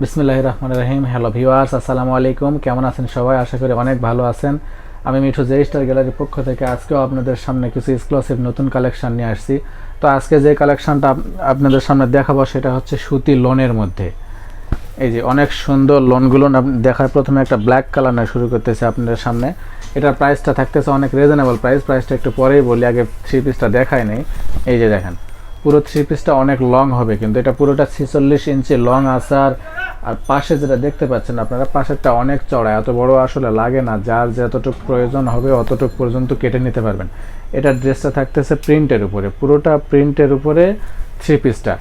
বিসমিল্লাহ রহমান রহিম। Hello viewers আসসালামু আলাইকুম। কেমন আছেন সবাই? আশা করি অনেক ভালো আছেন। আমি মিঠু জে স্টার গ্যালারির পক্ষ থেকে আজকেও আপনাদের সামনে কিছু এক্সক্লুসিভ নতুন কালেকশন নিয়ে আসছি। তো আজকে যে কালেকশানটা আপনাদের সামনে দেখাবো, সেটা হচ্ছে সুতি লোনের মধ্যে। এই যে অনেক সুন্দর লোনগুলো দেখার প্রথমে একটা ব্ল্যাক কালার না শুরু করতেছে আপনাদের সামনে। এটার প্রাইসটা থাকতেছে অনেক রিজনেবল প্রাইস প্রাইসটা একটু পরেই বলি, আগে থ্রি পিসটা দেখাই নেই। এই যে দেখেন পুরো থ্রি পিসটা অনেক লং হবে কিন্তু এটা পুরোটা ছিচল্লিশ ইঞ্চি লং আসার আর পাশে যেটা দেখতে পাচ্ছেন আপনারা, পাশেরটা অনেক চড়া, এত বড় আসলে লাগে না। যার যতটুকু প্রয়োজন হবে অতটুকু পর্যন্ত কেটে নিতে পারবেন। এটা ড্রেসটা থাকতেছে প্রিন্টের উপরে। পুরোটা প্রিন্টের উপরে থ্রি পিসটা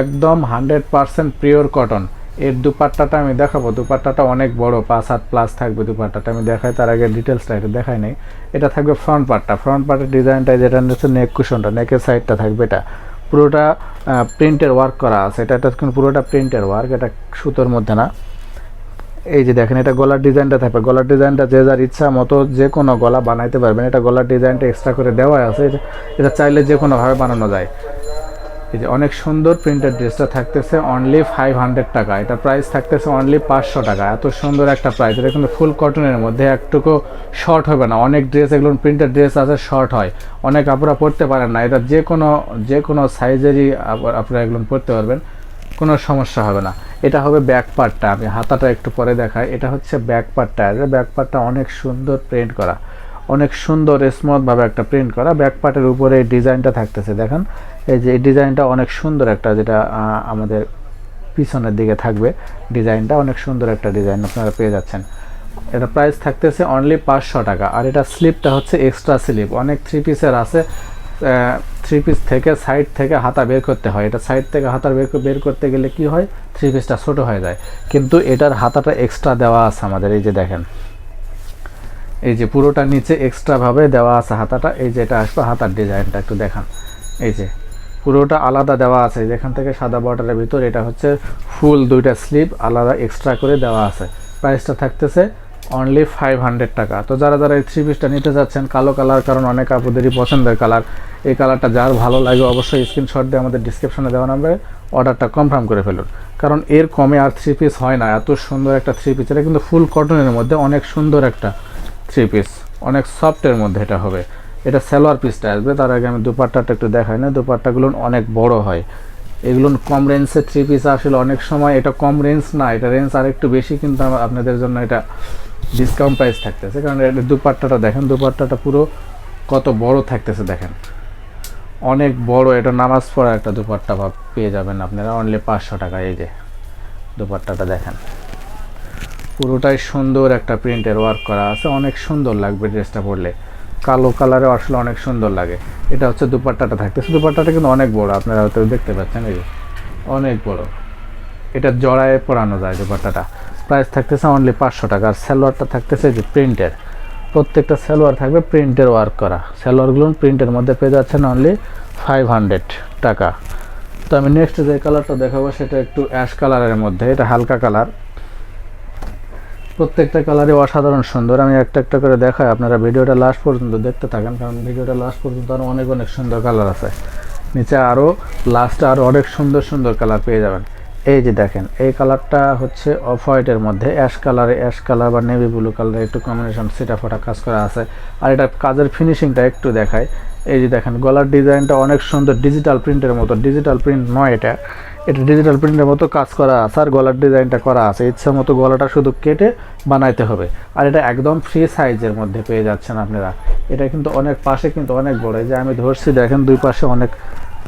একদম হান্ড্রেড পারসেন্ট পিওর কটন এর দুপাট্টাটা আমি দেখাবো। দুপাট্টাটা অনেক বড়, পাঁচ হাত প্লাস থাকবে দুপাট্টাটা। আমি দেখাই তার আগে ডিটেলসটা এটা দেখাই নেই। এটা থাকবে ফ্রন্ট পার্টটা ফ্রন্ট পার্টের ডিজাইনটা যেটা হচ্ছে নেক কুশনটা নেকের সাইডটা থাকবে এটা। পুরোটা প্রিন্টের ওয়ার্ক করা আছে। এটা এটা পুরোটা প্রিন্টের ওয়ার্ক এটা সুতোর মধ্যে না। এই যে দেখেন, এটা গলার ডিজাইনটা থাকবে। গলার ডিজাইনটা যে যার ইচ্ছা মতো যে কোনো গলা বানাইতে পারবেন। এটা গলার ডিজাইনটা এক্সট্রা করে দেওয়া আছে। এটা চাইলে যে কোনোভাবে বানানো যায়। এই যে অনেক সুন্দর প্রিন্টেড ড্রেসটা থাকতেছে অনলি ফাইভ হান্ড্রেড টাকা। এটা প্রাইস থাকতেছে অনলি পাঁচশো টাকা। এত সুন্দর একটা প্রাইস এটা কিন্তু ফুল কটনের মধ্যে। একটুকু শর্ট হবে না। অনেক ড্রেস এগুলো প্রিন্টেড ড্রেস আছে শর্ট হয়। অনেক আপনারা পরতে পারেন না। এটা যে কোনো যে কোনো সাইজেরই আপনারা এগুলো পরতে পারবেন। কোনো সমস্যা হবে না। এটা হবে ব্যাক পার্টটা আমি হাতাটা একটু পরে দেখাই। এটা হচ্ছে ব্যাক পার্টটা ব্যাক পার্টটা অনেক সুন্দর প্রিন্ট করা। অনেক সুন্দর স্মুথভাবে একটা প্রিন্ট করা। ব্যাক পার্টের উপরে এই ডিজাইনটা থাকতেছে, দেখেন। এই যে ডিজাইনটা অনেক সুন্দর একটা যেটা আমাদের পিছনের দিকে থাকবে ডিজাইনটা, অনেক সুন্দর একটা ডিজাইন আপনারা পেয়ে যাচ্ছেন। এটা প্রাইস থাকতেছে অনলি পাঁচশো টাকা। আর এটা স্লিপটা হচ্ছে এক্সট্রা স্লিপ অনেক থ্রি পিসের আছে থ্রি পিস থেকে সাইড থেকে হাতা বের করতে হয়। এটা সাইড থেকে হাতা বের বের করতে গেলে কি হয়? থ্রি পিসটা ছোটো হয়ে যায়। কিন্তু এটার হাতাটা এক্সট্রা দেওয়া আছে আমাদের, এই যে দেখেন। এই যে পুরোটা নিচে এক্সট্রাভাবে দেওয়া আছে হাতাটা, এই যে এটা আসবে হাতার ডিজাইনটা, একটু দেখান। এই যে পুরোটা আলাদা দেওয়া আছে যেখান থেকে সাদা বর্ডারের ভিতর, এটা হচ্ছে ফুল দুইটা স্লিপ আলাদা এক্সট্রা করে দেওয়া আছে। প্রাইসটা থাকতেছে অনলি ফাইভ হান্ড্রেড টাকা। তো যারা যারা এই থ্রি পিসটা নিতে যাচ্ছেন, কালো কালার কারণ অনেক আপুদেরই পছন্দের কালার এই কালারটা যার ভালো লাগে অবশ্যই স্ক্রিনশট দিয়ে আমাদের ডিসক্রিপশনে দেওয়া নাম্বারে অর্ডারটা কনফার্ম করে ফেলুন। কারণ এর কমে আর থ্রি পিস হয় না, এত সুন্দর একটা থ্রি পিস এটা কিন্তু ফুল কটনের মধ্যে অনেক সুন্দর একটা থ্রি পিস অনেক সফটের মধ্যে এটা হবে। এটা সালোয়ার পিসটা আসবে। তার আগে আমি দুপাট্টাটা একটু দেখাই না। দুপাট্টাগুলো অনেক বড় হয়। এগুলো কম রেঞ্জে থ্রি পিস আসলে অনেক সময় এটা কম রেঞ্জ না। এটা রেঞ্জ আর একটু বেশি, কিন্তু আপনাদের জন্য এটা ডিসকাউন্ট প্রাইস থাকতেছে। কারণ এটা দুপাট্টাটা দেখেন, দুপাট্টাটা পুরো কত বড় থাকতেছে দেখেন। অনেক বড়, এটা নামাজ পড়া একটা দুপাট্টা পেয়ে যাবেন আপনারা। অনলি পাঁচশো টাকা, এই যে দুপাট্টাটা দেখেন। পুরোটাই সুন্দর একটা প্রিন্টের ওয়ার্ক করা আছে। অনেক সুন্দর লাগবে ড্রেসটা পরলে। কালো কালারে আসলে অনেক সুন্দর লাগে। এটা হচ্ছে দুপাট্টাটা থাকতেছে দুপাট্টাটা কিন্তু অনেক বড়, আপনারা হয়তো দেখতে পাচ্ছেন এই অনেক বড়। এটা জড়ায় পরানো যায় দুপাট্টাটা। প্রাইস থাকতেছে অনলি পাঁচশো টাকা। আর সালোয়ারটা থাকতেছে যে প্রিন্টের প্রত্যেকটা সালোয়ার থাকবে প্রিন্টের ওয়ার্ক করা। সালোয়ারগুলো প্রিন্টের মধ্যে পেয়ে যাচ্ছেন অনলি ফাইভ হান্ড্রেড টাকা। তো আমি নেক্সট যে কালারটা দেখাবো, সেটা একটু অ্যাশ কালারের মধ্যে। এটা হালকা কালার প্রত্যেকটা কালারই অসাধারণ সুন্দর। আমি একটা একটা করে দেখাই, আপনারা ভিডিওটা লাস্ট পর্যন্ত দেখতে থাকেন, কারণ ভিডিওটা লাস্ট পর্যন্ত আরও অনেক অনেক সুন্দর কালার আছে। নিচে আরও লাস্টে আরও অনেক সুন্দর সুন্দর কালার পেয়ে যাবেন। এই যে দেখেন, এই কালারটা হচ্ছে অফ হোয়াইটের মধ্যে অ্যাশ কালারে অ্যাশ কালার বা নেভি ব্লু কালার একটু কম্বিনেশন সেটা ফোটা কাজ করা আছে। আর এটা কাজের ফিনিশিংটা একটু দেখায় এই যে দেখেন, গলার ডিজাইনটা অনেক সুন্দর ডিজিটাল প্রিন্টের মতো ডিজিটাল প্রিন্ট নয় এটা। এটা ডিজিটাল প্রিন্টের মতো কাজ করা আছে আর গলার ডিজাইনটা করা আছে। ইচ্ছা মতো গলাটা শুধু কেটে বানাইতে হবে। আর এটা একদম ফ্রি সাইজের মধ্যে পেয়ে যাচ্ছেন আপনারা। এটা কিন্তু অনেক পাশে কিন্তু অনেক বড়। এই যে আমি ধরছি, দেখেন দুই পাশে অনেক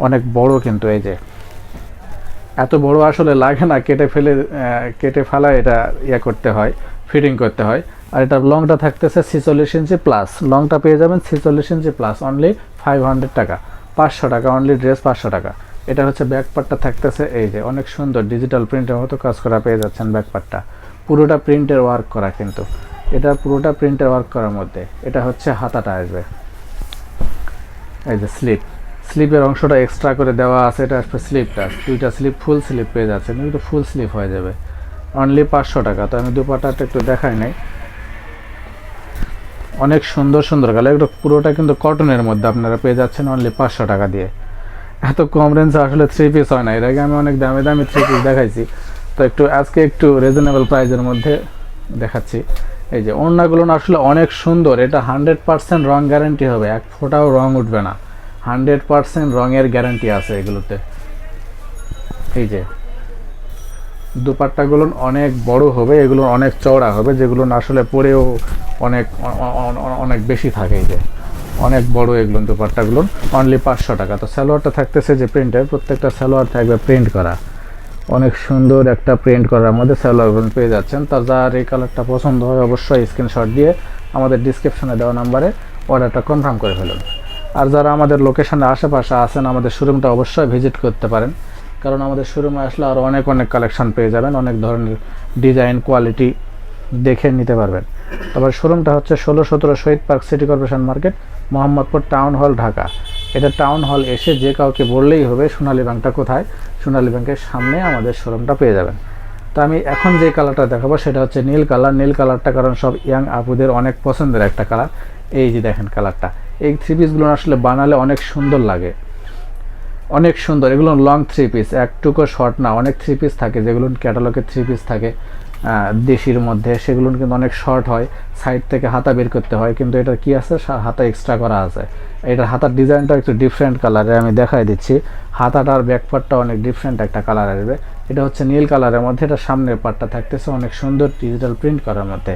অনেক বড় কিন্তু এই যে। এত বড় আসলে লাগে না, কেটে ফেলে কেটে ফেলা এটা ইয়ে করতে হয় ফিটিং করতে হয়। আর এটা লংটা থাকতেছে ছিচল্লিশ ইঞ্চি প্লাস লংটা পেয়ে যাবেন ছিচল্লিশ ইঞ্চি প্লাস অনলি ফাইভ হান্ড্রেড টাকা। পাঁচশো টাকা অনলি ড্রেস পাঁচশো টাকা। এটা হচ্ছে ব্যাক পার্টটা থাকতেছে, এই যে অনেক সুন্দর ডিজিটাল প্রিন্টের মতো কাজ করা পেয়ে যাচ্ছেন ব্যাক পার্টটা পুরোটা প্রিন্টের ওয়ার্ক করা কিন্তু। এটা পুরোটা প্রিন্টের ওয়ার্ক করার মধ্যে। এটা হচ্ছে হাতাটা আসবে। এই যে স্লিপ স্লিপের অংশটা এক্সট্রা করে দেওয়া আছে, এটা আসবে স্লিপটা দুইটা স্লিপ ফুল স্লিপ পেয়ে যাচ্ছে কিন্তু ফুল স্লিপ হয়ে যাবে। অনলি পাঁচশো টাকা, তো আমি দুপাটাটা একটু দেখাই নাই। অনেক সুন্দর সুন্দর কালার একটু পুরোটা কিন্তু কটনের মধ্যে আপনারা পেয়ে যাচ্ছেন অনলি পাঁচশো টাকা দিয়ে। এত কম রেঞ্জে আসলে থ্রি পিস হয় না। এর আগে আমি অনেক দামি দামি থ্রি পিস দেখাইছি। তো একটু, আজকে একটু রিজনেবল প্রাইজের মধ্যে দেখাচ্ছি। এই যে, ওড়নাগুলো আসলে অনেক সুন্দর। এটা হান্ড্রেড পার্সেন্ট রং গ্যারান্টি হবে। এক ফোঁটাও রং উঠবে না। হান্ড্রেড পার্সেন্ট রঙের গ্যারান্টি আছে এগুলোতে। এই যে দুপাট্টাগুলো অনেক বড় হবে, এগুলো অনেক চওড়া হবে, যেগুলো আসলে পরেও অনেক অনেক বেশি থাকে এই যে। অনেক বড় এগুলো দুপাট্টাগুলো অনলি পাঁচশো টাকা। তো সালোয়ারটা থাকতেছে যে প্রিন্টের প্রত্যেকটা সালোয়ার থাকবে প্রিন্ট করা। অনেক সুন্দর একটা প্রিন্ট করার মধ্যে সালোয়ারগুলো পেয়ে যাচ্ছেন। তো যার এই কালারটা পছন্দ হয় অবশ্যই স্ক্রিনশট দিয়ে আমাদের ডিসক্রিপশনে দেওয়া নাম্বারে অর্ডারটা কনফার্ম করে ফেলুন। আর যারা আমাদের লোকেশনের আশেপাশে আছেন, আমাদের শোরুমটা অবশ্যই ভিজিট করতে পারেন। কারণ আমাদের শোরুমে আসলে আরও অনেক অনেক কালেকশন পেয়ে যাবেন। অনেক ধরনের ডিজাইন কোয়ালিটি দেখে নিতে পারবেন। তারপর শোরুমটা হচ্ছে ষোলো সতেরো Shahid park city corporation market, Mohammadpur town hall, Dhaka. এটা টাউন হল এসে যে কাউকে বললেই হবে সোনালী ব্যাংকটা কোথায়, সোনালী ব্যাংকের সামনে আমাদের শোরুমটা পেয়ে যাবেন। তো আমি এখন যে কালারটা দেখাবো সেটা হচ্ছে নীল কালার। নীল কালারটা কারণ সব ইয়াং আপুদের অনেক পছন্দের একটা কালার। এই যে দেখেন কালারটা। এই থ্রি পিসগুলো আসলে বানালে অনেক সুন্দর লাগে। অনেক সুন্দর। এগুলো লং থ্রি পিস একটুকু শর্ট না, অনেক থ্রি পিস থাকে। যেগুলো ক্যাটালগে থ্রি পিস থাকে। দেশির মধ্যে, সেগুলো কিন্তু অনেক শর্ট হয় সাইড থেকে হাতা বের করতে হয়, কিন্তু এটা কি আছে? হাতা এক্সট্রা করা আছে। এটার হাতার ডিজাইনটা একটু ডিফারেন্ট কালারে আমি দেখাই দিচ্ছি। হাতাটার ব্যাক পার্টটা অনেক ডিফারেন্ট একটা কালার আসবে। এটা হচ্ছে নীল কালারের মধ্যে, এটা সামনের পার্টটা থাকতেছে, অনেক সুন্দর ডিজিটাল প্রিন্ট করার মধ্যে।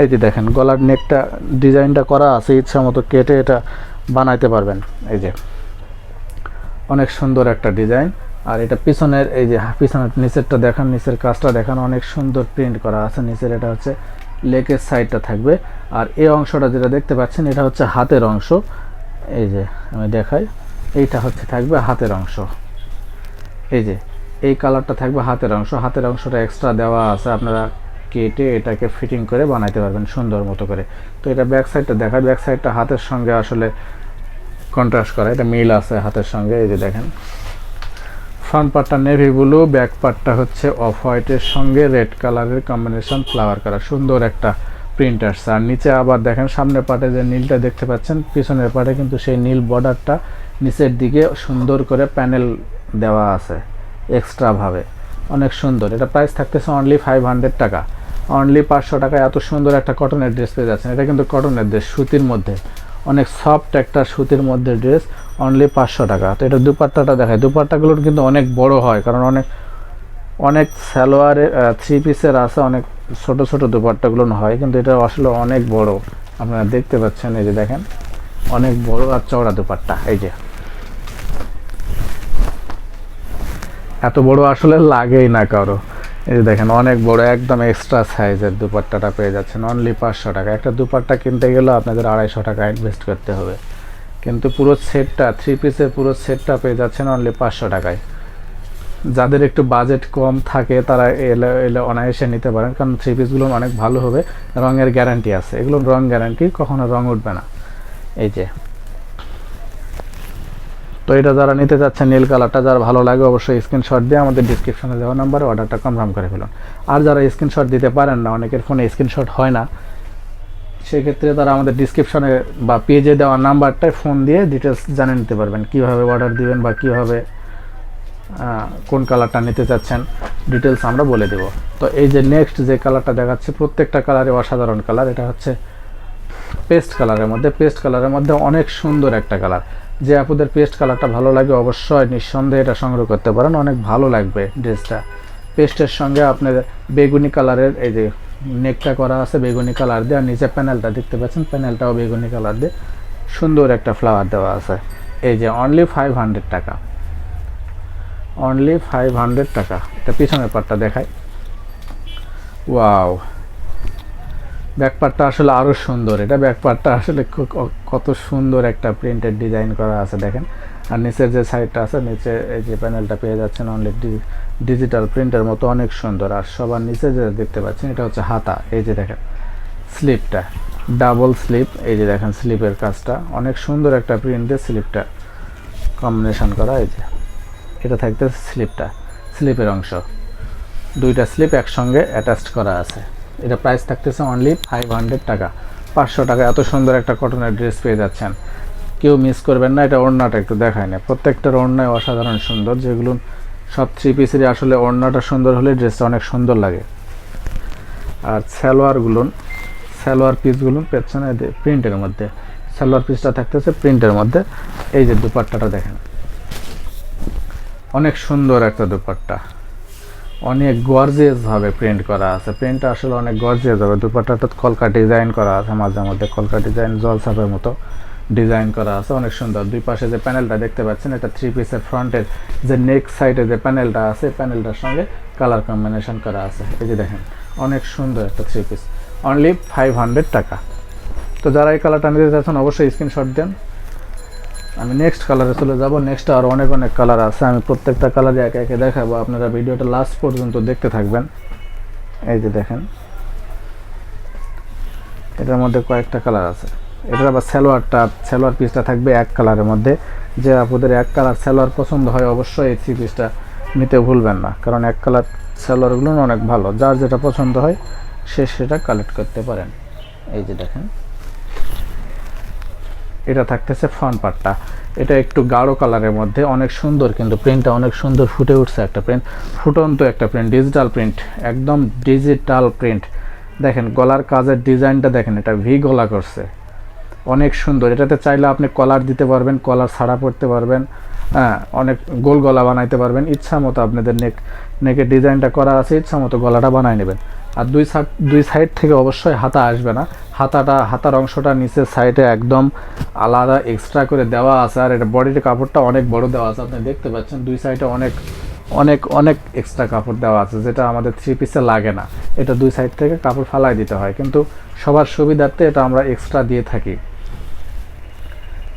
এই যে দেখেন, গলার নেকটা ডিজাইনটা করা আছে, ইচ্ছা মতো কেটে এটা বানাইতে পারবেন। এই যে, অনেক সুন্দর একটা ডিজাইন আর এটা পিছনের, এই যে পিছনের নিচেরটা দেখান, নিচের কাজটা দেখান, অনেক সুন্দর প্রিন্ট করা আছে নিচের, এটা হচ্ছে লেকের সাইডটা থাকবে। আর এই অংশটা যেটা দেখতে পাচ্ছেন, এটা হচ্ছে হাতের অংশ। এই যে, আমি দেখাই, এইটা হচ্ছে থাকবে হাতের অংশ। এই যে, এই কালারটা থাকবে হাতের অংশ। হাতের অংশটা এক্সট্রা দেওয়া আছে, আপনারা কেটে এটাকে ফিটিং করে বানাইতে পারবেন সুন্দর মতো করে। তো এটা ব্যাক সাইডটা দেখায় ব্যাক সাইডটা হাতের সঙ্গে আসলে কন্ট্রাস্ট করা, এটা মিল আছে হাতের সঙ্গে, এই যে দেখেন। ফ্রন্ট পার্টটা নেভি ব্লু ব্যাক পার্টটা হচ্ছে অফ হোয়াইটের সঙ্গে রেড কালারের কম্বিনেশন ফ্লাওয়ার করা সুন্দর একটা প্রিন্ট আসছে। আর নিচে আবার দেখেন, সামনের পার্টে যে নীলটা দেখতে পাচ্ছেন, পিছনের পার্টে কিন্তু সেই নীল বর্ডারটা নিচের দিকে সুন্দর করে প্যানেল দেওয়া আছে এক্সট্রাভাবে অনেক সুন্দর। এটা প্রাইস থাকতেছে অনলি ফাইভ হান্ড্রেড টাকা। অনলি পাঁচশো টাকায় এত সুন্দর একটা কটনের ড্রেস পেয়ে যাচ্ছেন। এটা কিন্তু কটনের ড্রেস সুতির মধ্যে। অনেক সফট একটা সুতির মধ্যে ড্রেস অনলি পাঁচশো টাকা। তো এটা দুপাট্টাটা দেখায় দুপাট্টাগুলো কিন্তু অনেক বড় হয়, কারণ অনেক অনেক সালোয়ারের থ্রি পিসের আছে, অনেক ছোট ছোট দুপাট্টাগুলো হয়, কিন্তু এটা আসলে অনেক বড়। আপনারা দেখতে পাচ্ছেন এই যে দেখেন, অনেক বড় আর চওড়া দুপাট্টা, এই যে। এত বড় আসলে লাগেই না কারও। এই যে দেখেন, অনেক বড়, একদম এক্সট্রা সাইজের দুপাট্টাটা পেয়ে যাচ্ছেন। অনলি পাঁচশো টাকা। একটা দুপাট্টা কিনতে গেলেও আপনাদের আড়াইশো টাকা ইনভেস্ট করতে হবে। কিন্তু পুরো সেটটা থ্রি পিসের পুরো সেটটা পেয়ে যাচ্ছেন অনলি পাঁচশো টাকায়। যাদের একটু বাজেট কম থাকে, তারা এলে এলে অনায়াসে নিতে পারেন। কারণ থ্রি পিসগুলো অনেক ভালো হবে। রঙের গ্যারান্টি আছে। এগুলো রং গ্যারান্টি কখনো রং উঠবে না। এই যে তো এটা যারা নিতে চাচ্ছেন নীল কালারটা, যারা ভালো লাগে অবশ্যই স্ক্রিনশট দিয়ে আমাদের ডিসক্রিপশনে দেওয়া নাম্বারে অর্ডারটা কনফার্ম করে ফেলুন। আর যারা স্ক্রিনশট দিতে পারেন না, অনেকের ফোনে স্ক্রিনশট হয় না, সেক্ষেত্রে তারা আমাদের ডিসক্রিপশনে বা পেজে দেওয়া নাম্বারটায় ফোন দিয়ে ডিটেলস জানিয়ে নিতে পারবেন, কীভাবে অর্ডার দিবেন বা কীভাবে কোন কালারটা নিতে চাচ্ছেন ডিটেলস আমরা বলে দেব। তো এই যে নেক্সট যে কালারটা দেখাচ্ছে, প্রত্যেকটা কালারে অসাধারণ কালার। এটা হচ্ছে পেস্ট কালারের মধ্যে পেস্ট কালারের মধ্যে অনেক সুন্দর একটা কালার। যে আপুদের পেস্ট কালারটা ভালো লাগে, অবশ্যই নিঃসন্দেহে এটা সংগ্রহ করতে পারেন। অনেক ভালো লাগবে ড্রেসটা পেস্টের সঙ্গে আপনার বেগুনি কালারের এই যে নেকটা করা আছে, বেগুনি কালার দিয়ে, আর নিচে প্যানেলটা দেখতে পাচ্ছেন প্যানেলটাও বেগুনি কালার দিয়ে সুন্দর একটা ফ্লাওয়ার দেওয়া আছে। এই যে অনলি ফাইভ হান্ড্রেড টাকা। অনলি ফাইভ হান্ড্রেড টাকা। এটা পিছনের পার্টটা দেখায় ওয়াও ব্যাক পার্টটা আসলে আরও সুন্দর। এটা ব্যাক পার্টটা আসলে কত সুন্দর একটা প্রিন্টেড ডিজাইন করা আছে দেখেন। আর নিচের যে সাইডটা আছে, নিচে এই যে প্যানেলটা পেয়ে যাচ্ছেন অনলি ডিজিটাল প্রিন্টের মতো অনেক সুন্দর। আর সবার নিচে যে দেখতে পাচ্ছেন, এটা হচ্ছে হাতা। এই যে দেখেন স্লিপটা ডাবল স্লিপ এই যে দেখেন স্লিপের কাজটা। অনেক সুন্দর একটা প্রিন্ট দিয়ে স্লিপটা কম্বিনেশন করা, এই যে। এটা থাকতে স্লিপটা স্লিপের অংশ। দুইটা স্লিপ একসঙ্গে অ্যাটাচড করা আছে। এটা প্রাইস থাকতেছে অনলি ফাইভ হান্ড্রেড টাকা। পাঁচশো টাকা এত সুন্দর একটা কটনের ড্রেস পেয়ে যাচ্ছেন। কেউ মিস করবেন না, এটা ওড়নাটা একটু দেখায় না প্রত্যেকটার ওড়নায় অসাধারণ সুন্দর, যেগুলো সব থ্রি পিসেরই আসলে ওড়নাটা সুন্দর হলে ড্রেসটা অনেক সুন্দর লাগে। আর সালোয়ারগুলো, সালোয়ার পিসগুলো পেছনে প্রিন্টের মধ্যে, সালোয়ার পিসটা থাকতেছে প্রিন্টের মধ্যে। এই যে দুপাট্টাটা দেখেন। অনেক সুন্দর একটা দুপাট্টা। অনেক গর্জিয়াস ভাবে প্রিন্ট করা আছে। প্রিন্টটা আসলে অনেক গর্জিয়াস হবে। দুপাট্টাটা কলকা ডিজাইন করা আছে মাঝে মধ্যে। কলকা ডিজাইন জলসাপের মতো ডিজাইন করা আছে। অনেক সুন্দর। দুই পাশে যে প্যানেলটা দেখতে পাচ্ছেন, এটা থ্রি পিসের ফ্রন্টের যে নেক সাইডে যে প্যানেলটা আছে প্যানেলটার সঙ্গে কালার কম্বিনেশন করা আছে। এই যে দেখেন, অনেক সুন্দর একটা three piece only five hundred টাকা। তো যারা এই কালারটা নিতে চাচ্ছেন, অবশ্যই স্ক্রিনশট দেন। আমি নেক্সট কালারে চলে যাব। নেক্সট আর অনেক অনেক কালার আছে। আমি প্রত্যেকটা কালারে একে একে দেখাবো। আপনারা ভিডিওটা লাস্ট পর্যন্ত দেখতে থাকবেন। এই যে দেখেন। এটার মধ্যে কয়েকটা কালার আছে। এটার আবার সালোয়ারটা, সালোয়ার পিসটা থাকবে এক কালারের মধ্যে। যে আপনাদের এক কালার সালোয়ার পছন্দ হয়, অবশ্যই এই থ্রি পিসটা নিতে ভুলবেন না। কারণ এক কালার সালোয়ারগুলো অনেক ভালো। যার যেটা পছন্দ হয়, সে সেটা কালেক্ট করতে পারেন। এই যে দেখেন। এটা থাকতেছে ফ্রন্ট পার্টটা এটা একটু গাঢ় কালারের মধ্যে, অনেক সুন্দর কিন্তু প্রিন্টটা অনেক সুন্দর ফুটে উঠছে একটা প্রিন্ট ফুটন্ত একটা প্রিন্ট ডিজিটাল প্রিন্ট একদম ডিজিটাল প্রিন্ট দেখেন, গলার কাজের ডিজাইনটা দেখেন, এটা ভি গলা করছে। অনেক সুন্দর। এটাতে চাইলে আপনি কলার দিতে পারবেন কলার ছাড়া পড়তে পারবেন। হ্যাঁ অনেক গোল গলা বানাইতে পারবেন। ইচ্ছা মতো আপনাদের নেক নেকের ডিজাইনটা করা আছে, ইচ্ছা মতো গলাটা বানাই নেবেন। আর দুই সাইড দুই সাইড থেকে অবশ্যই হাতা আসবে না। হাতাটা, হাতার অংশটা নিচের সাইডে একদম আলাদা এক্সট্রা করে দেওয়া আছে। আর এটা বডির কাপড়টা অনেক বড় দেওয়া আছে। আপনি দেখতে পাচ্ছেন দুই সাইডে অনেক অনেক অনেক এক্সট্রা কাপড় দেওয়া আছে, যেটা আমাদের থ্রি পিসে লাগে না। এটা দুই সাইড থেকে কাপড় ফালাই দিতে হয়। কিন্তু সবার সুবিধার্থে এটা আমরা এক্সট্রা দিয়ে থাকি।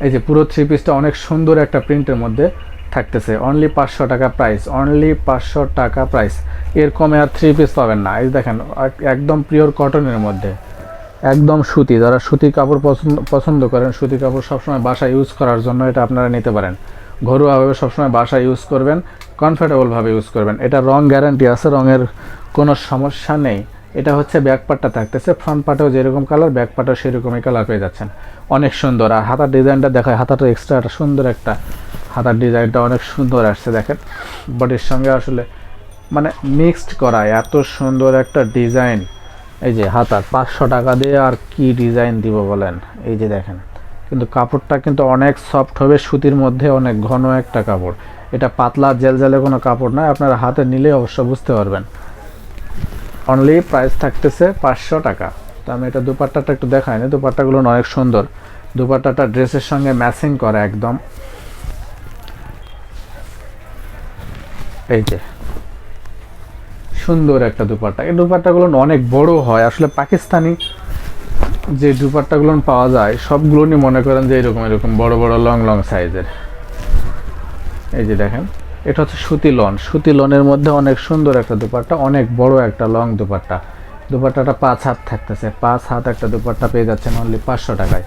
এই যে পুরো থ্রি পিসটা অনেক সুন্দর একটা প্রিন্টের মধ্যে থাকতেছে। অনলি পাঁচশো টাকা প্রাইস অনলি পাঁচশো টাকা প্রাইস এর কমে আর থ্রি পিস পাবেন না। এই দেখেন, এক- একদম পিওর কটনের মধ্যে। একদম সুতি। যারা সুতি কাপড় পছন্দ পছন্দ করেন, সুতি কাপড় সবসময় বাসা ইউজ করার জন্য এটা আপনারা নিতে পারেন। ঘরোয়াভাবে সবসময় বাসা ইউজ করবেন কমফোর্টেবলভাবে ইউজ করবেন। এটা রং গ্যারান্টি আছে, রঙের কোনো সমস্যা নেই। এটা হচ্ছে ব্যাক পার্টটা থাকতেছে। ফ্রন্ট পার্টেও যেরকম কালার ব্যাক পার্টেও সেরকমই কালার পেয়ে যাচ্ছেন। অনেক সুন্দর। আর হাতার ডিজাইনটা দেখায়, হাতাটা এক্সট্রা একটা সুন্দর একটা হাতার ডিজাইনটা অনেক সুন্দর আসছে দেখেন। বডির সঙ্গে আসলে মানে মিক্সড করা, এত সুন্দর একটা ডিজাইন। এই যে হাতার, পাঁচশো টাকা দিয়ে আর কি ডিজাইন দিব বলেন? এই যে দেখেন, কিন্তু কাপড়টা কিন্তু অনেক সফট হবে, সুতির মধ্যে অনেক ঘন একটা কাপড়। এটা পাতলা জেল জেলে কোনো কাপড় নয়, আপনারা হাতে নিলে অবশ্য বুঝতে পারবেন। অনলি প্রাইস থাকতেছে পাঁচশো টাকা। তো আমি এটা দুপাট্টাটা একটু দেখাই না, দুপাট্টাগুলো অনেক সুন্দর। দুপাট্টাটা ড্রেসের সঙ্গে ম্যাচিং করা একদম। এই যে। সুন্দর একটা দুপাট্টা। এই দুপাট্টাগুলো অনেক বড় হয়। আসলে পাকিস্তানি যে দুপাট্টাগুলো পাওয়া যায়, সবগুলো নিয়ে মনে করেন যে এরকম এরকম বড় বড়, লং লং সাইজের। এই যে দেখেন, এটা হচ্ছে সুতি লন। সুতি লনের মধ্যে অনেক সুন্দর একটা দুপাট্টা, অনেক বড় একটা লং দুপাট্টা। দুপাট্টাটা পাঁচ হাত থাকতেছে। পাঁচ হাত একটা দুপাট্টা পেয়ে যাচ্ছেন অনলি পাঁচশো টাকায়।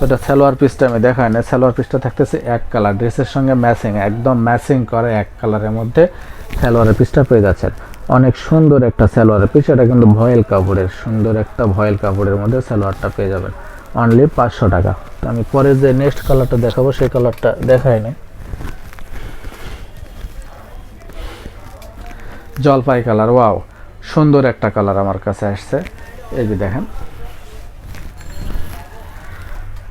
তো এটা সালোয়ার পিসটা আমি দেখাই না সালোয়ার পিসটা থাকতেছে এক কালার ড্রেসের সঙ্গে ম্যাচিং একদম ম্যাচিং করে এক কালারের মধ্যে সালোয়ারের পিসটা পেয়ে যাচ্ছেন। অনেক সুন্দর একটা সালোয়ারের পিস এটা কিন্তু ভয়েল কাপড়ের, সুন্দর একটা ভয়েল কাপড়ের মধ্যে সালোয়ারটা পেয়ে যাবেন। অনলি পাঁচশো টাকা। তো আমি পরে যে নেক্সট কালারটা দেখাবো, সেই কালারটা দেখাই নাই। জলপাই কালার ওয়াও সুন্দর একটা কালার আমার কাছে আসছে। এই যে দেখেন।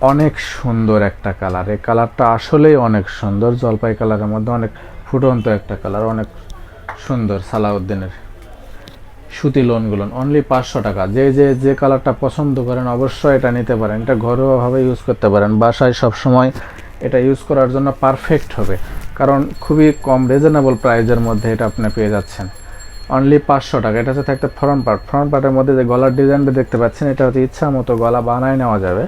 অনেক সুন্দর একটা কালার। এই কালারটা আসলেই অনেক সুন্দর। জলপাই কালারের মধ্যে অনেক ফুটন্ত একটা কালার, অনেক সুন্দর সালাউদ্দিনের সুতি লোনগুলো। অনলি পাঁচশো টাকা। যে যে যে কালারটা পছন্দ করেন অবশ্যই এটা নিতে পারেন। এটা ঘরোয়াভাবে ইউজ করতে পারেন। বাসায় সব সময় এটা ইউজ করার জন্য পারফেক্ট হবে। কারণ খুবই কম রিজনেবল প্রাইজের মধ্যে এটা আপনি পেয়ে যাচ্ছেন। অনলি পাঁচশো টাকা। এটা হচ্ছে থাকতে ফ্রন্ট পার্ট ফ্রন্ট পার্টের মধ্যে যে গলার ডিজাইনটা দেখতে পাচ্ছেন, এটা হচ্ছে ইচ্ছা মতো গলা বানায় নেওয়া যাবে।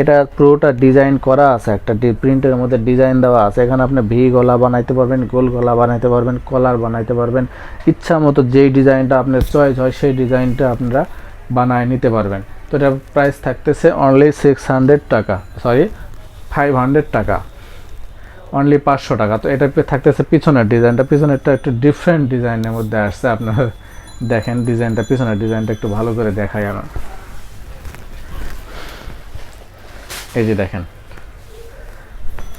এটা পুরোটা ডিজাইন করা আছে, একটা প্রিন্টের মধ্যে ডিজাইন দেওয়া আছে। এখানে আপনি ভি গলা বানাইতে পারবেন, গোল গলা বানাইতে পারবেন কলার বানাইতে পারবেন। ইচ্ছা মতো যেই ডিজাইনটা আপনার চয়েস হয়, সেই ডিজাইনটা আপনারা বানায় নিতে পারবেন। তো এটা প্রাইস থাকতেছে অনলি সিক্স হান্ড্রেড টাকা সরি ফাইভ হান্ড্রেড টাকা। অনলি পাঁচশো টাকা। তো এটা থাকতেছে পিছনের ডিজাইনটা। পিছনেরটা একটু ডিফারেন্ট ডিজাইনের মধ্যে আসছে। আপনারা দেখেন ডিজাইনটা, পিছনের ডিজাইনটা একটু ভালো করে দেখাই আমার এই যে দেখেন।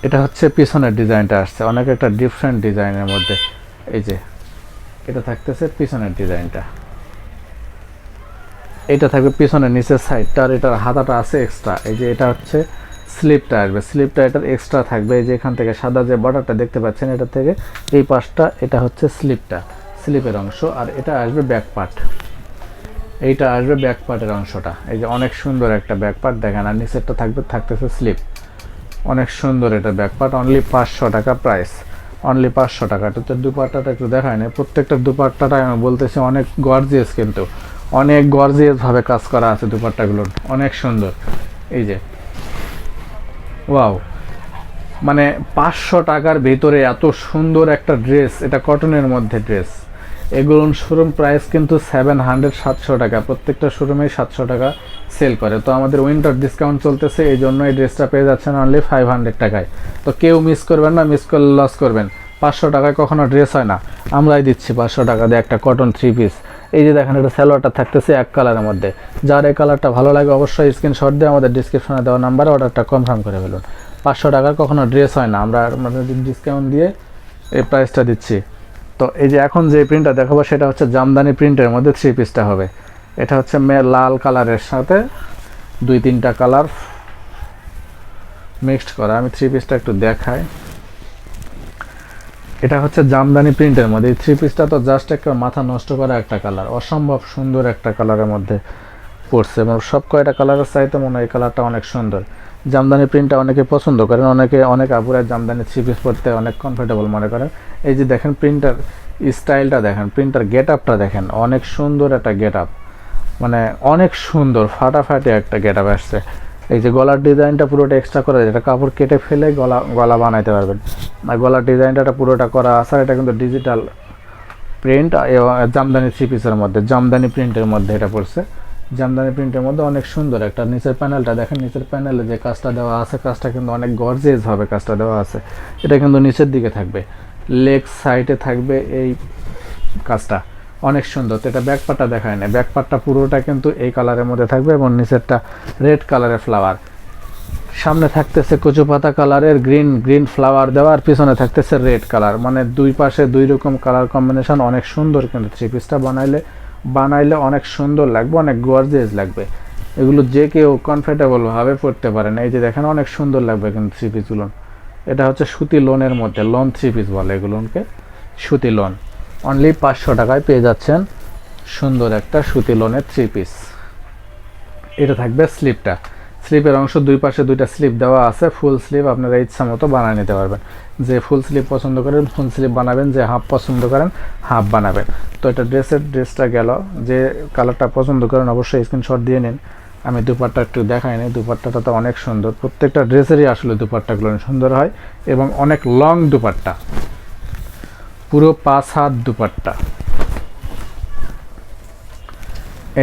এটা হচ্ছে পিছনের ডিজাইনটা আসছে। অনেক একটা ডিফারেন্ট ডিজাইনের মধ্যে। এই যে, এটা থাকতেছে পিছনের ডিজাইনটা। এটা থাকবে পিছনের নিচের সাইডটা আর এটার হাতাটা আছে এক্সট্রা এই যে এটা হচ্ছে স্লিপটা আসবে স্লিপটা এটার এক্সট্রা থাকবে। এই যে এখান থেকে সাদা যে বর্ডারটা দেখতে পাচ্ছেন, এটা থেকে এই পাশটা, এটা হচ্ছে স্লিপটা, স্লিপের অংশ। আর এটা আসবে ব্যাক পার্ট এইটা আসবে ব্যাক পার্টের অংশটা। এই যে অনেক সুন্দর একটা ব্যাক পার্ট দেখেন, আর নিচেরটা থাকবে, থাকতেছে স্লিপ অনেক সুন্দর এটা ব্যাক পার্ট অনলি পাঁচশো টাকা প্রাইস অনলি পাঁচশো টাকা। তো দুপাট্টাটা একটু দেখায় না প্রত্যেকটা দুপাট্টাটা আমি বলতেছি, অনেক গর্জিয়াস কিন্তু। অনেক গর্জিয়াসভাবে কাজ করা আছে দুপাট্টাগুলোর। অনেক সুন্দর। এই যে ওয়াও মানে পাঁচশো টাকার ভিতরে এত সুন্দর একটা ড্রেস এটা কটনের মধ্যে ড্রেস এগুলোর শোরুম প্রাইস কিন্তু সেভেন হান্ড্রেড সাতশো টাকা। প্রত্যেকটা শোরুমেই সাতশো টাকা সেল করে। তো আমাদের উইন্টার ডিসকাউন্ট চলতেছে, এই জন্য এই ড্রেসটা পেয়ে যাচ্ছেন অনলি ফাইভ হান্ড্রেড টাকায়। তো কেউ মিস করবেন না মিস করলে লস করবেন। পাঁচশো টাকায় কখনো ড্রেস হয় না। আমরাই দিচ্ছি পাঁচশো টাকা দিয়ে একটা কটন থ্রি পিস এই যে দেখেন, এটা স্যালোয়ারটা থাকতেছে এক কালারের মধ্যে। যার এই কালারটা ভালো লাগে অবশ্যই স্ক্রিনশট দিয়ে আমাদের ডিসক্রিপশনে দেওয়া নাম্বারে অর্ডারটা কনফার্ম করে ফেলুন। পাঁচশো টাকার কখনো ড্রেস হয় না, আমরা ডিসকাউন্ট দিয়ে এই প্রাইসটা দিচ্ছি। তো এই যে এখন যে প্রিন্টটা দেখাবো, সেটা হচ্ছে জামদানি প্রিন্টের মধ্যে থ্রি পিসটা হবে। এটা হচ্ছে মে, লাল কালারের সাথে দুই তিনটা কালার মিক্সড করা। আমি থ্রি পিসটা একটু দেখাই। এটা হচ্ছে জামদানি প্রিন্টের মধ্যে। এই থ্রি পিসটা তো জাস্ট একটা মাথা নষ্ট করা একটা কালার অসম্ভব সুন্দর একটা কালারের মধ্যে পড়ছে এবং সব কয়টা কালারের চাইতে মনে হয় এই কালারটা অনেক সুন্দর। জামদানি প্রিন্টটা অনেকে পছন্দ করেন, অনেকে, অনেক আপুরা জামদানি থ্রি পিস পরতে অনেক কমফোর্টেবল মনে করেন। এই যে দেখেন প্রিন্টার স্টাইলটা দেখেন প্রিন্টার গেট আপটা দেখেন, অনেক সুন্দর একটা গেট আপ মানে অনেক সুন্দর, ফাটাফাটি একটা গেট আপ আসছে। এই যে গলার ডিজাইনটা পুরোটা এক্সট্রা করা এটা কাপড় কেটে ফেলে গলা গলা বানাইতে পারবেন। আর গলার ডিজাইনটা পুরোটা করা আছে, আর এটা কিন্তু ডিজিটাল প্রিন্ট জামদানি থ্রি পিসের মধ্যে, জামদানি প্রিন্টের মধ্যে এটা পড়ছে। জামদানি প্রিন্টের মধ্যে অনেক সুন্দর একটা, নিচের প্যানেলটা দেখেন, নিচের প্যানেলে যে কাজটা দেওয়া আছে, কাজটা কিন্তু অনেক গর্জিয়াস হবে কাজটা দেওয়া আছে। এটা কিন্তু নিচের দিকে থাকবে লেগ সাইডে থাকবে এই কাজটা। অনেক সুন্দর। তো এটা ব্যাকপারটা দেখায় না ব্যাকপারটা পুরোটা কিন্তু এই কালারের মধ্যে থাকবে এবং নিচেরটা রেড কালারের ফ্লাওয়ার সামনে থাকতেছে কচু পাতা কালারের গ্রিন গ্রিন ফ্লাওয়ার দেওয়া আর পিছনে থাকতেছে রেড কালার মানে দুই পাশে দুই রকম কালার কম্বিনেশন অনেক সুন্দর কিন্তু থ্রি পিসটা বানাইলে বানাইলে অনেক সুন্দর লাগবে, অনেক গর্জিয়াস লাগবে। এগুলো যে কেউ কমফোর্টেবল ভাবে পড়তে পারেন। এই যে দেখেন অনেক সুন্দর লাগবে কিন্তু থ্রি পিসগুলো এটা হচ্ছে সুতি লোনের মধ্যে লোন থ্রি পিস বলে এগুলোকে। সুতি লোন অনলি পাঁচশো টাকায় পেয়ে যাচ্ছেন সুন্দর একটা সুতি লোনের থ্রি পিস এটা থাকবে স্লিপটা স্লিপের অংশ দুই পাশে দুইটা স্লিপ দেওয়া আছে ফুল স্লিপ আপনারা ইচ্ছা মতো বানিয়ে নিতে পারবেন। যে ফুল স্লিপ পছন্দ করেন ফুল স্লিপ বানাবেন, যে হাফ পছন্দ করেন হাফ বানাবেন। তো এটা ড্রেসের ড্রেসটা গেল। যে কালারটা পছন্দ করেন, অবশ্যই স্ক্রিনশট দিয়ে নিন। আমি দুপাট্টা একটু দেখাই নি। দুপাট্টাটা তো অনেক সুন্দর। প্রত্যেকটা ড্রেসেরই আসলে দুপাট্টাগুলো সুন্দর হয় এবং অনেক লং দুপাট্টা। পুরো পাঁচ হাত দুপাট্টা।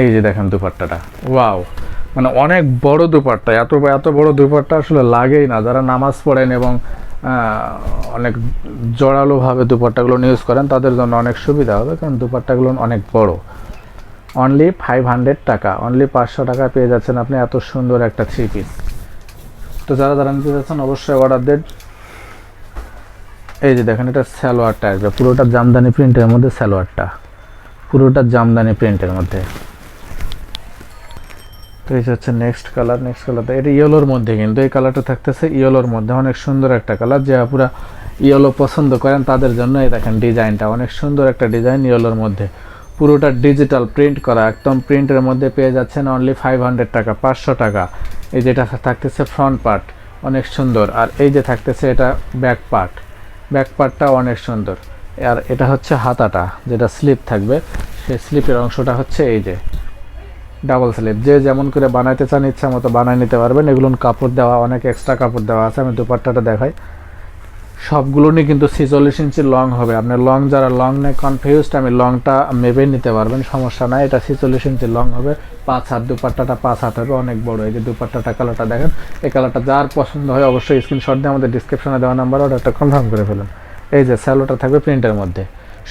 এই যে দেখেন দুপাট্টাটা। ওয়াও মানে অনেক বড় দুপাট্টা। এত এত বড় দুপাট্টা আসলে লাগেই না। যারা নামাজ পড়েন এবং অনেক জোরালোভাবে দুপাট্টাগুলো ইউজ করেন, তাদের জন্য অনেক সুবিধা হবে, কারণ দুপাট্টাগুলো অনেক বড়। অনলি ফাইভ হান্ড্রেড টাকা, অনলি পাঁচশো টাকা পেয়ে যাচ্ছেন আপনি এত সুন্দর একটা থ্রি পিস। তো যারা যারা নিতে যাচ্ছেন, অবশ্যই অর্ডার দেন। এই যে দেখেন, এটা স্যালোয়ারটা আসবে। পুরোটা জামদানি প্রিন্টের মধ্যে স্যালোয়ারটা পুরোটা জামদানি প্রিন্টের মধ্যে। তো এই হচ্ছে নেক্সট কালার নেক্সট কালারটা এটা ইয়েলোর মধ্যে কিন্তু এই কালারটা থাকতেছে ইয়েলোর মধ্যে। অনেক সুন্দর একটা কালার যে পুরা ইয়েলো পছন্দ করেন, তাদের জন্য এই দেখেন ডিজাইনটা। অনেক সুন্দর একটা ডিজাইন ইয়েলোর মধ্যে। পুরোটা ডিজিটাল প্রিন্ট করা, একদম প্রিন্টের মধ্যে পেয়ে যাচ্ছেন অনলি ফাইভ হান্ড্রেড টাকা, পাঁচশো টাকা। এই যেটা থাকতেছে ফ্রন্ট পার্ট অনেক সুন্দর। আর এই যে থাকতেছে এটা ব্যাক পার্ট ব্যাক পার্টটা অনেক সুন্দর। আর এটা হচ্ছে হাতাটা, যেটা স্লিপ থাকবে। সেই স্লিপের অংশটা হচ্ছে এই যে, ডাবল স্লিপ। যে যেমন করে বানাইতে চান, ইচ্ছা মতো বানায় নিতে পারবেন। এগুলো কাপড় দেওয়া, অনেক এক্সট্রা কাপড় দেওয়া আছে। আমি দুপাট্টাটা দেখাই। সবগুলো নিয়ে কিন্তু ছিচল্লিশ ইঞ্চি লং হবে। আপনার লং যারা লং নেই কনফিউজড আমি লংটা মেপে নিতে পারবেন, সমস্যা নাই। এটা ছিচল্লিশ ইঞ্চি লং হবে। পাঁচ হাত, দুপাট্টাটা পাঁচ হাত হবে, অনেক বড়। এই যে দুপাট্টাটা, কালারটা দেখেন, এই কালারটা যার পছন্দ হয় অবশ্যই স্ক্রিনশট দিয়ে আমাদের ডিসক্রিপশনে দেওয়া নাম্বার অর্ডারটা কনফার্ম করে ফেলুন। এই যে স্যালোটা থাকবে প্রিন্টের মধ্যে।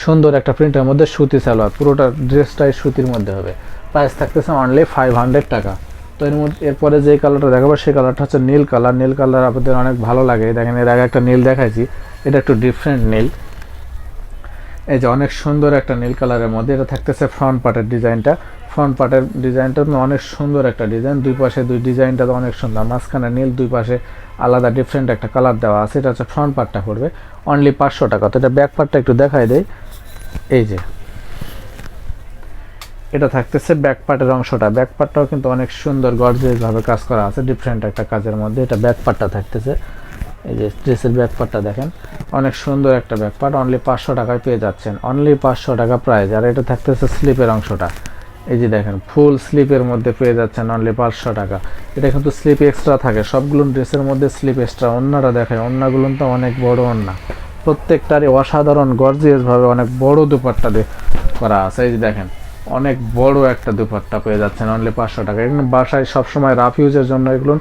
সুন্দর একটা প্রিন্টের মধ্যে সুতি সালোয়ার পুরোটা ড্রেসটাই সুতির মধ্যে হবে। প্রাইস থাকতেছে অনলি ফাইভ হান্ড্রেড টাকা। তো এর মধ্যে এরপরে যে কালারটা দেখাবো, সেই কালারটা হচ্ছে নীল কালার নীল কালার আপনাদের অনেক ভালো লাগে। দেখেন, এর আগে একটা নীল দেখাইছি। এটা একটু ডিফারেন্ট নীল। এই যে অনেক সুন্দর একটা নীল কালারের মধ্যে। এটা থাকতেছে ফ্রন্ট পার্টের ডিজাইনটা। ফ্রন্ট পার্টের ডিজাইনটা অনেক সুন্দর একটা ডিজাইন। দুই পাশে দুই ডিজাইনটা তো অনেক সুন্দর। মাঝখানে নীল, দুই পাশে আলাদা ডিফারেন্ট একটা কালার দেওয়া আছে। এটা হচ্ছে ফ্রন্ট পার্টটা পড়বে। অনলি পাঁচশো টাকা। তো এটা ব্যাক পার্টটা একটু দেখাই দেয় এই যে এটা থাকতেছে ব্যাক পার্টের অংশটা। ব্যাক পার্টটাও কিন্তু অনেক সুন্দর গর্জিয়াস ভাবে কাজ করা আছে ডিফারেন্ট একটা কাজের মধ্যে। এটা ব্যাক পার্টটা থাকতেছে। এই যে ড্রেসের ব্যাক পার্টটা দেখেন, অনেক সুন্দর একটা ব্যাক পার্ট অনলি পাঁচশো টাকায় পেয়ে যাচ্ছেন। অনলি পাঁচশো টাকা প্রাইস আর এটা থাকতেছে স্লিপের অংশটা। এই যে দেখেন ফুল স্লিপের মধ্যে পেয়ে যাচ্ছেন অনলি পাঁচশো টাকা। এটা কিন্তু স্লিপ এক্সট্রা থাকে, সবগুলো ড্রেসের মধ্যে স্লিপ এক্সট্রা অন্যরা দেখায়। অন্যগুলো তো অনেক বড় অন্য। প্রত্যেকটারই অসাধারণ গর্জিয়াস ভাবে অনেক বড় দুপাট্টা দিয়ে করা আছে। এই যে দেখেন অনেক বড় একটা দুপাট্টা পেয়ে যাচ্ছেন অনলি পাঁচশো টাকা। এগুলো বাসায় সবসময় রাফ ইউজের জন্য এগুলো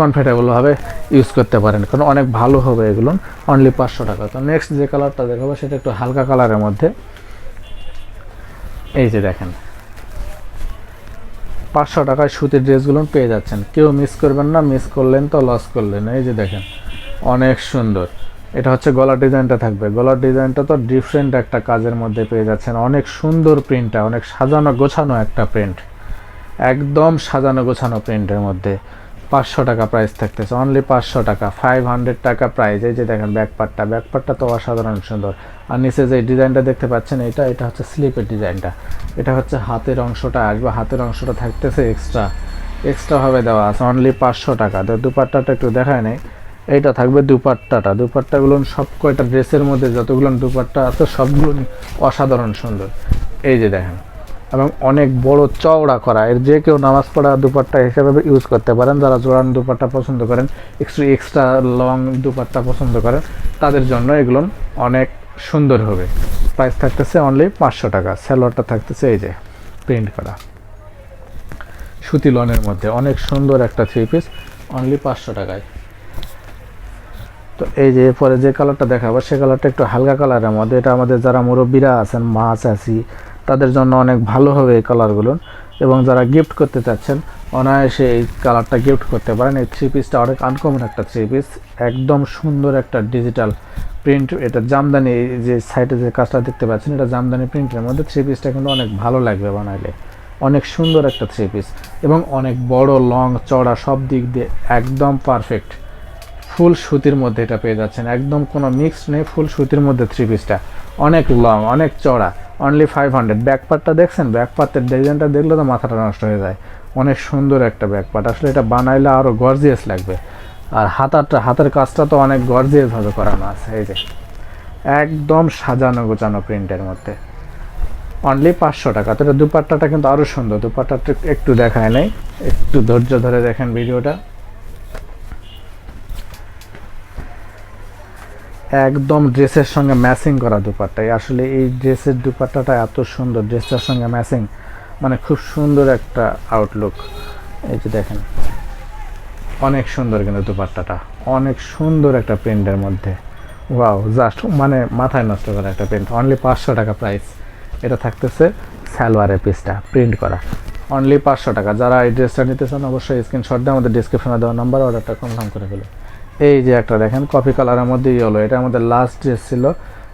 কমফর্টেবলভাবে ইউজ করতে পারেন, কারণ অনেক ভালো হবে এগুলো অনলি পাঁচশো টাকা। তো নেক্সট যে কালারটা দেখাবো, সেটা একটু হালকা কালারের মধ্যে। এই যে দেখেন, পাঁচশো টাকায় সুতির ড্রেসগুলো পেয়ে যাচ্ছেন। কেউ মিস করবেন না মিস করলেন তো লস করলেন। এই যে দেখেন, অনেক সুন্দর। এটা হচ্ছে গলার ডিজাইনটা থাকবে। গলার ডিজাইনটা তো ডিফারেন্ট একটা কাজের মধ্যে পেয়ে যাচ্ছেন। অনেক সুন্দর প্রিন্টটা অনেক সাজানো গোছানো একটা প্রিন্ট একদম সাজানো গোছানো প্রিন্টের মধ্যে পাঁচশো টাকা প্রাইস থাকতেছে। অনলি পাঁচশো টাকা ফাইভ হান্ড্রেড টাকা প্রাইস এই যে দেখেন ব্যাকপার্টটা ব্যাকপার্টটা তো অসাধারণ সুন্দর। আর নিচে যে ডিজাইনটা দেখতে পাচ্ছেন, এটা এটা হচ্ছে স্লিপের ডিজাইনটা। এটা হচ্ছে হাতের অংশটা আসবে। হাতের অংশটা থাকতেছে এক্সট্রা এক্সট্রাভাবে দেওয়া আছে। অনলি পাঁচশো টাকা। তো দুপাট্টাটা একটু দেখায় নেই। এইটা থাকবে দুপাট্টাটা। দুপাট্টাগুলো সব কয়টা ড্রেসের মধ্যে যতগুলো দুপাট্টা আছে, সবগুলো অসাধারণ সুন্দর। এই যে দেখেন। এবং অনেক বড় চওড়া করা। এর যে কেউ নামাজ পড়া দুপাট্টা হিসেবে ইউজ করতে পারেন। যারা জোড়ান দুপাট্টা পছন্দ করেন, একটু এক্সট্রা লং দুপাট্টা পছন্দ করেন, তাদের জন্য এগুলো অনেক সুন্দর হবে। প্রাইস থাকতেছে অনলি পাঁচশো টাকা। স্যালোয়ারটা থাকতেছে এই যে প্রিন্ট করা। সুতি লনের মধ্যে অনেক সুন্দর একটা থ্রি পিস অনলি পাঁচশো টাকায়। তো এই যে পরে যে কালারটা দেখাবো, সে কালারটা একটু হালকা কালারের মধ্যে। এটা আমাদের যারা মুরব্বীরা আছেন, মা চাষি তাদের জন্য অনেক ভালো হবে এই কালারগুলো। এবং যারা গিফট করতে চাচ্ছেন, অনায়াসে এই কালারটা গিফট করতে পারেন। এই থ্রি পিসটা অনেক আনকমন একটা থ্রি পিস একদম সুন্দর একটা ডিজিটাল প্রিন্ট এটা জামদানি যে সাইডে যে কাজটা দেখতে পাচ্ছেন, এটা জামদানি প্রিন্টের মধ্যে থ্রি পিসটা কিন্তু অনেক ভালো লাগবে বানাইলে। অনেক সুন্দর একটা থ্রি পিস এবং অনেক বড় লং চড়া সব দিক দিয়ে একদম পারফেক্ট ফুল সুতির মধ্যে এটা পেয়ে যাচ্ছেন। একদম কোনো মিক্স নেই ফুল সুতির মধ্যে থ্রি পিসটা অনেক লং অনেক চড়া অনলি ফাইভ হান্ড্রেড ব্যাক পার্টটা দেখছেন? ব্যাক পার্টের ডিজাইনটা দেখলে তো মাথাটা নষ্ট হয়ে যায়। অনেক সুন্দর একটা ব্যাক পার্ট আসলে এটা বানাইলে আরও গর্জিয়াস লাগবে। আর হাতারটা, হাতের কাজটা তো অনেক গর্জিয়াসভাবে করানো আছে। এই যে, একদম সাজানো গোছানো প্রিন্টের মধ্যে। অনলি পাঁচশো টাকা। তো এটা দুপাট্টাটা কিন্তু আরও সুন্দর। দুপাট্টাটা একটু দেখায় নেই। একটু ধৈর্য ধরে দেখেন ভিডিওটা। একদম ড্রেসের সঙ্গে ম্যাচিং করা দুপাট্টাই। আসলে এই ড্রেসের দুপাট্টাটা এত সুন্দর ড্রেসটার সঙ্গে ম্যাচিং মানে খুব সুন্দর একটা আউটলুক এই যে দেখেন, অনেক সুন্দর কিন্তু দুপাট্টাটা, অনেক সুন্দর একটা প্রিন্টের মধ্যে। ওয়াও জাস্ট মানে মাথায় নষ্ট করা একটা প্রিন্ট অনলি পাঁচশো টাকা প্রাইস এটা থাকতেছে সালোয়ারের পিসটা প্রিন্ট করা। অনলি পাঁচশো টাকা। যারা এই ড্রেসটা নিতে চান, অবশ্যই স্ক্রিনশট দিয়ে আমাদের ডিসক্রিপশনে দেওয়া নাম্বার অর্ডারটা কনফার্ম করে ফেলো এই যে একটা দেখেন, কফি কালারের মধ্যে ইয়েলো এটা আমাদের লাস্ট ড্রেস ছিল।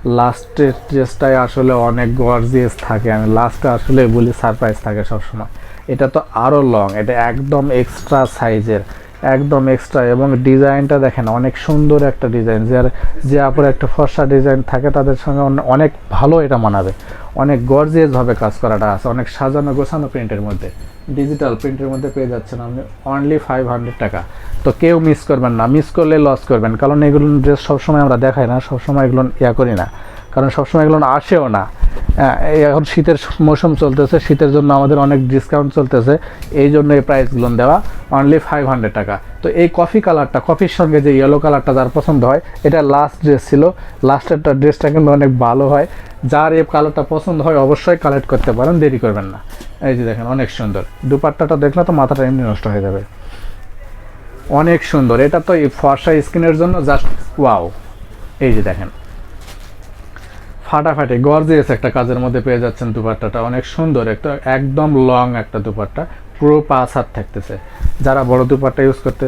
লাস্টের ড্রেসটাই আসলে অনেক গর্জিয়াস থাকে। আমি লাস্টে আসলে বলি সারপ্রাইজ থাকে সবসময়। এটা তো আরও লং এটা একদম এক্সট্রা সাইজের একদম এক্সট্রা এবং ডিজাইনটা দেখেন, অনেক সুন্দর একটা ডিজাইন যে আর যে আপুর একটা ফর্সা ডিজাইন থাকে, তাদের সঙ্গে অনেক ভালো এটা মানাবে। অনেক গর্জিয়াসভাবে কাজ করাটা আছে। অনেক সাজানো গোছানো প্রিন্টের মধ্যে। ডিজিটাল প্রিন্টের মধ্যে পেয়ে যাচ্ছেন আপনি অনলি ফাইভ হান্ড্রেড টাকা। তো কেউ মিস করবেন না। মিস করলে লস করবেন। কারণ এগুলো ড্রেস সবসময় আমরা দেখাই না, সবসময় এগুলো ইয়া করি না। কারণ সবসময় এগুলো আসেও না। হ্যাঁ, এখন শীতের মৌসুম চলতেছে শীতের জন্য আমাদের অনেক ডিসকাউন্ট চলতেছে এই জন্য এই প্রাইসগুলো দেওয়া অনলি ফাইভ হান্ড্রেড টাকা। তো এই কফি কালারটা কফির সঙ্গে যে ইয়েলো কালারটা যার পছন্দ হয় এটা লাস্ট ড্রেস ছিল। লাস্টেরটা ড্রেসটা কিন্তু অনেক ভালো হয়। যার এই কালারটা পছন্দ হয় অবশ্যই কালেক্ট করতে পারেন দেরি করবেন না। এই যে দেখেন অনেক সুন্দর। দুপাট্টাটা দেখলে তো মাথাটা এমনি নষ্ট হয়ে যাবে। অনেক সুন্দর। এটা তো এই ফর্সা স্কিনের জন্য জাস্ট ওয়াও এই যে দেখেন। ফাটাফাটি গর্জিয়াস একটা কাজের মধ্যে পেয়ে যাচ্ছেন দুপাট্টাটা। অনেক সুন্দর একটা, একদম লং একটা দুপাট্টা। পুরো পাঁচ হাত থাকতেছে। যারা বড় দুপাট্টা ইউজ করতে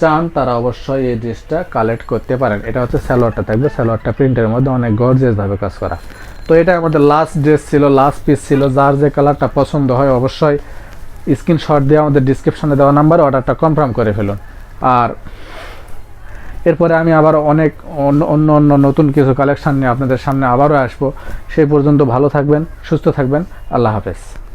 চান, তারা অবশ্যই এই ড্রেসটা কালেক্ট করতে পারেন। এটা হচ্ছে স্যালোয়ারটা থাকবে স্যালোয়ারটা প্রিন্টের মধ্যে অনেক গর্জিয়াস ভাবে কাজ করা। তো এটা আমাদের লাস্ট ড্রেস ছিল লাস্ট পিস ছিল। যার যে কালারটা পছন্দ হয়, অবশ্যই স্ক্রিনশট দিয়ে আমাদের ডিসক্রিপশনে দেওয়া নাম্বার অর্ডারটা কনফার্ম করে ফেলুন। আর এরপরে আমি আবার অনেক অন্য অন্য অন্য নতুন কিছু কালেকশান নিয়ে আপনাদের সামনে আবারও আসব। সেই পর্যন্ত ভালো থাকবেন, সুস্থ থাকবেন। আল্লাহ হাফেজ।